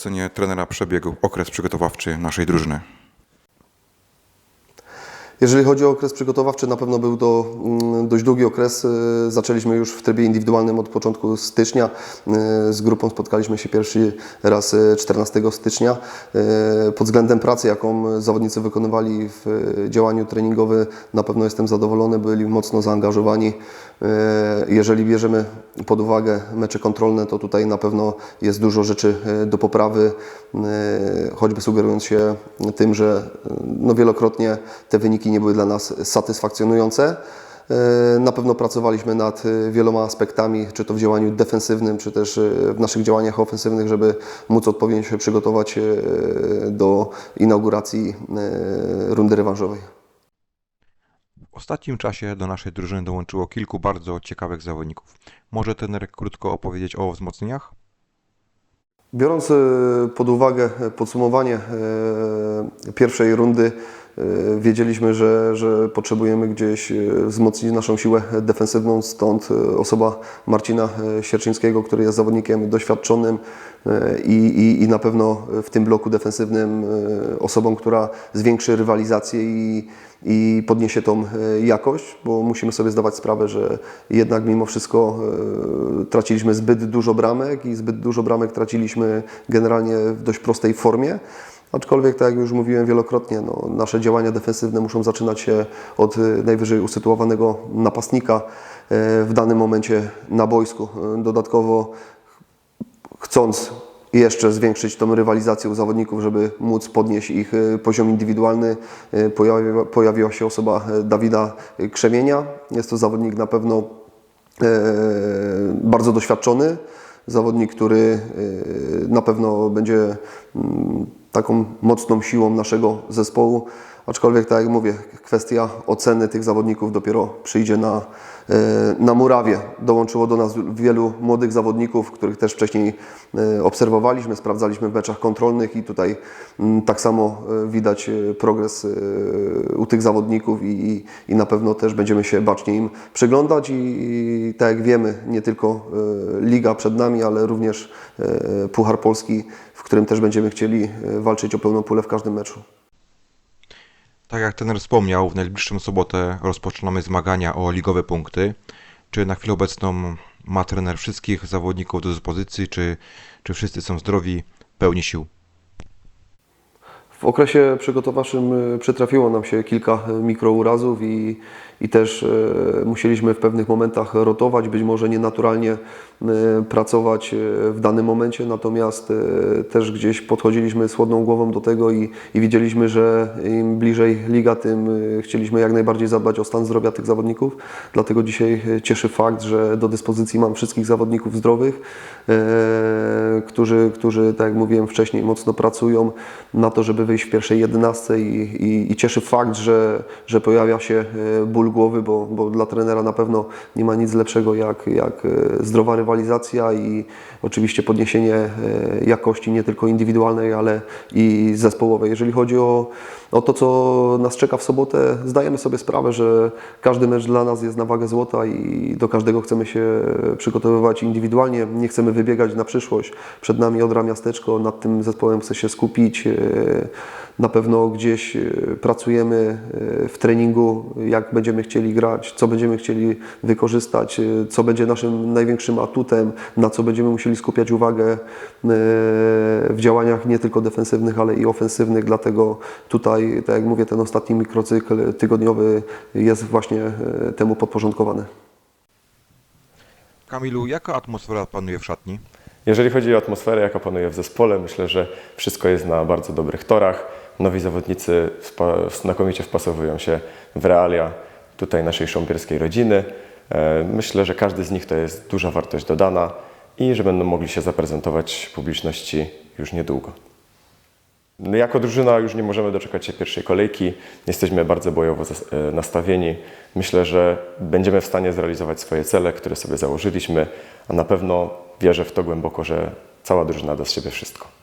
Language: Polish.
ocenie trenera przebiegł okres przygotowawczy naszej drużyny? Jeżeli chodzi o okres przygotowawczy, na pewno był to mm, dość długi okres. Y, Zaczęliśmy już w trybie indywidualnym od początku stycznia. Y, Z grupą spotkaliśmy się pierwszy raz y, 14 stycznia. Y, Pod względem pracy, jaką zawodnicy wykonywali w działaniu treningowym, na pewno jestem zadowolony. Byli mocno zaangażowani. Jeżeli bierzemy pod uwagę mecze kontrolne, to tutaj na pewno jest dużo rzeczy y, do poprawy, y, choćby sugerując się tym, że y, no wielokrotnie te wyniki nie były dla nas satysfakcjonujące. E, Na pewno pracowaliśmy nad e, wieloma aspektami, czy to w działaniu defensywnym, czy też e, w naszych działaniach ofensywnych, żeby móc odpowiednio się przygotować e, do inauguracji e, rundy rewanżowej. Ostatnim czasie do naszej drużyny dołączyło kilku bardzo ciekawych zawodników. Może trener krótko opowiedzieć o wzmocnieniach? Biorąc e, pod uwagę podsumowanie e, pierwszej rundy, e, wiedzieliśmy, że, że potrzebujemy gdzieś e, wzmocnić naszą siłę defensywną, stąd e, osoba Marcina e, Sierczyńskiego, który jest zawodnikiem doświadczonym e, i, i, i na pewno w tym bloku defensywnym e, osobą, która zwiększy rywalizację i, i podniesie tą e, jakość, bo musimy sobie zdawać sprawę, że jednak mimo wszystko e, traciliśmy zbyt dużo bramek i zbyt dużo bramek traciliśmy generalnie w dość prostej formie. Aczkolwiek, tak jak już mówiłem wielokrotnie, no, nasze działania defensywne muszą zaczynać się od e, najwyżej usytuowanego napastnika e, w danym momencie na boisku. E, Dodatkowo chcąc jeszcze zwiększyć tą rywalizację u zawodników, żeby móc podnieść ich poziom indywidualny, e, pojawiła, się osoba Dawida Krzemienia. Jest to zawodnik na pewno bardzo doświadczony, zawodnik, który na pewno będzie mm, taką mocną siłą naszego zespołu. Aczkolwiek, tak jak mówię, kwestia oceny tych zawodników dopiero przyjdzie na, e, na murawie. Dołączyło do nas wielu młodych zawodników, których też wcześniej e, obserwowaliśmy, sprawdzaliśmy w meczach kontrolnych i tutaj mm, tak samo e, widać progres u tych zawodników i, i, i na pewno też będziemy się bacznie im przyglądać i, i tak jak wiemy, nie tylko Liga przed nami, ale również Puchar Polski, w którym też będziemy chcieli e, walczyć o pełną pulę w każdym meczu. Tak jak trener wspomniał, w najbliższą sobotę rozpoczynamy zmagania o ligowe punkty. Czy na chwilę obecną ma trener wszystkich zawodników do dyspozycji, czy, czy wszyscy są zdrowi, pełni sił? W okresie przygotowawczym e, przytrafiło nam się kilka e, mikrourazów i, i też e, musieliśmy w pewnych momentach rotować, być może nienaturalnie pracować w danym momencie, natomiast też gdzieś podchodziliśmy z chłodną głową do tego i, i widzieliśmy, że im bliżej liga, tym chcieliśmy jak najbardziej zadbać o stan zdrowia tych zawodników. Dlatego dzisiaj cieszy fakt, że do dyspozycji mam wszystkich zawodników zdrowych, którzy, którzy, tak jak mówiłem wcześniej, mocno pracują na to, żeby wyjść w pierwszej jedenastce i, i, i cieszy fakt, że, że pojawia się e, ból głowy, bo, bo dla trenera na pewno nie ma nic lepszego jak, jak e, zdrowa rywalizacja i oczywiście podniesienie e, jakości nie tylko indywidualnej, ale i zespołowej. Jeżeli chodzi o, o to, co nas czeka w sobotę, zdajemy sobie sprawę, że każdy mecz dla nas jest na wagę złota i do każdego chcemy się przygotowywać indywidualnie. Nie chcemy wybiegać na przyszłość. Przed nami Odra Miasteczko, nad tym zespołem chcę się skupić. Na pewno gdzieś e, pracujemy e, w treningu, jak będziemy chcieli grać, co będziemy chcieli wykorzystać, e, co będzie naszym największym atutem, na co będziemy musieli skupiać uwagę w działaniach nie tylko defensywnych, ale i ofensywnych. Dlatego tutaj, tak jak mówię, ten ostatni mikrocykl tygodniowy jest właśnie temu podporządkowany. Kamilu, jaka atmosfera panuje w szatni? Jeżeli chodzi o atmosferę, jaka panuje w zespole, myślę, że wszystko jest na bardzo dobrych torach. Nowi zawodnicy znakomicie wpasowują się w realia tutaj naszej sząpierskiej rodziny. E, Myślę, że każdy z nich to jest duża wartość dodana i że będą mogli się zaprezentować publiczności już niedługo. Jako drużyna już nie możemy doczekać się pierwszej kolejki. Jesteśmy bardzo bojowo e, nastawieni. Myślę, że będziemy w stanie zrealizować swoje cele, które sobie założyliśmy, a na pewno wierzę w to głęboko, że cała drużyna da z siebie wszystko.